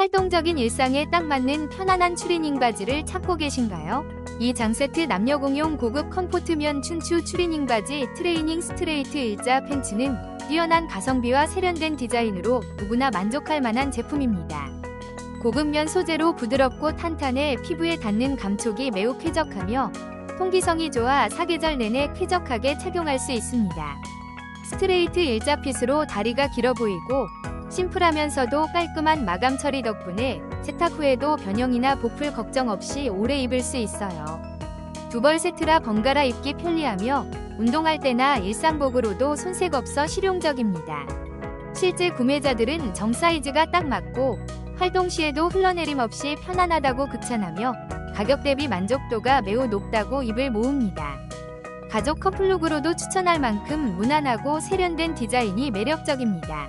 활동적인 일상에 딱 맞는 편안한 추리닝 바지를 찾고 계신가요? 이 장세트 남녀 공용 고급 컴포트면 춘추 추리닝 바지 트레이닝 스트레이트 일자 팬츠는 뛰어난 가성비와 세련된 디자인으로 누구나 만족할 만한 제품입니다. 고급면 소재로 부드럽고 탄탄해 피부에 닿는 감촉이 매우 쾌적하며 통기성이 좋아 사계절 내내 쾌적하게 착용할 수 있습니다. 스트레이트 일자핏으로 다리가 길어 보이고 심플하면서도 깔끔한 마감 처리 덕분에 세탁 후에도 변형이나 보풀 걱정 없이 오래 입을 수 있어요. 두 벌 세트라 번갈아 입기 편리하며 운동할 때나 일상복으로도 손색 없어 실용적입니다. 실제 구매자들은 정 사이즈가 딱 맞고 활동 시에도 흘러내림 없이 편안하다고 극찬하며 가격 대비 만족도가 매우 높다고 입을 모읍니다. 가족 커플룩으로도 추천할 만큼 무난하고 세련된 디자인이 매력적입니다.